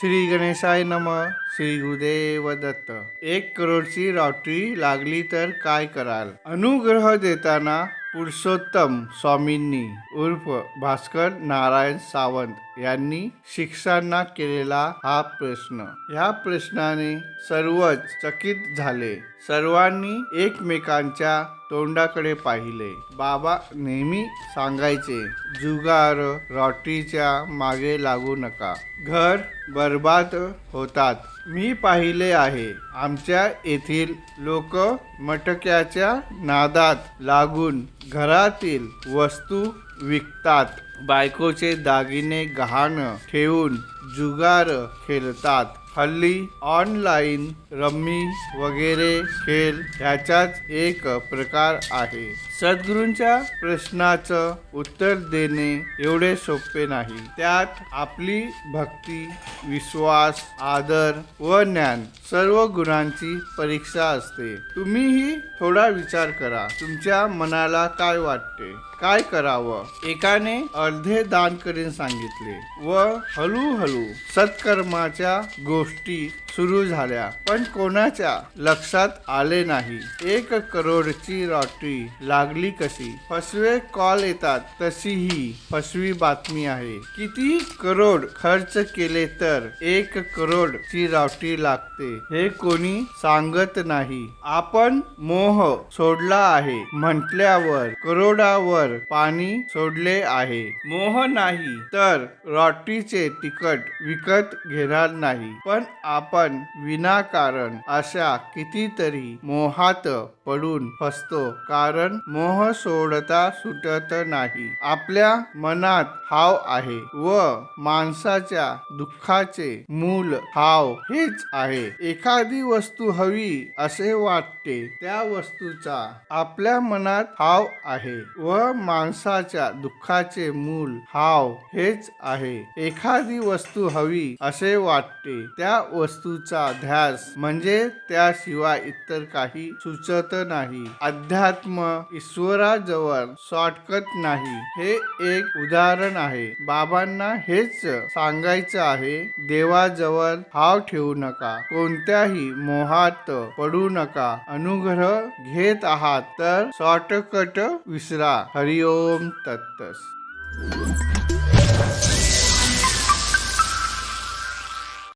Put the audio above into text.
श्री गणेशाय नम श्री गुरुदेव दत्त एक करोडची रॉटरी लागली तर काय कराल? अनुग्रह देताना पुरुषोत्तम स्वामींनी उर्फ भास्कर नारायण सावंत यांनी शिक्षांना केलेला हा प्रश्न. ह्या प्रश्नाने सर्वच चकित झाले. सर्वांनी एकमेकांच्या तोंडाकडे पाहिले. बाबा नेहमी सांगायचे जुगार रॉटरीच्या मागे लागू नका. घर बर्बाद होतात. मी पाहिले आहे. आमच्या येथील लोक मटक्याच्या नादात लागून घरातील वस्तू विकतात. बायकोचे दागिने गहाण ठेवून जुगार खेळतात. हल्ली ऑनलाईन रम्मी वगैरे खेळ ह्याचाच एक प्रकार आहे. सद्गुरूंच्या प्रश्नाचं उत्तर देणे एवढे सोपे नाही. त्यात आपली भक्ती विश्वास आदर व ज्ञान सर्व गुणांची परीक्षा असते. तुम्हीही थोडा विचार करा तुमच्या मनाला काय वाटते? काय करावं? एकाने अर्धे दान करीन सांगितले व हळूहळू सत्कर्माच्या गोष्टी सुरू झाल्या. पण कोणाच्या लक्षात आले नाही. एक करोडची लॉटरी लागली कशी? फसवे कॉल येतात तशी ही फसवी बातमी आहे. किती करोड खर्च केले तर एक करोड ची लॉटरी लागते? हे कोणी सांगत नाही. आपण मोह सोडला आहे. म्हटल्यावर करोडावर पाणी सोडले आहे. मोह नाही तर रॉटीचे तिकट विकत घेणार नाही. पण आपण विनाकारण अशा कितीतरी मोहात पडून फसतो कारण मोह सोडता सुटत नाही. आपल्या मनात हाव आहे व माणसाच्या दुःखाचे मूल हाव हेच आहे. एखादी वस्तू हवी असे वाटते त्या वस्तूचा आपल्या मनात हाव आहे व माणसाच्या दुःखाचे मूल हाव हेच आहे. एखादी वस्तू हवी असे वाटते त्या वस्तूचा ध्यास म्हणजे त्याशिवाय इतर काही सुचत नाही. अध्यात्म ईश्वराजवळ शॉर्टकट नाही. हे एक उदाहरण आहे. बाबांना हेच सांगायचं आहे देवाजवळ हाव ठेवू नका. कोण कोणत्याही मोहात पडू नका. अनुग्रह घेत आहात तर शॉर्टकट विसरा. हरिओम तत्तस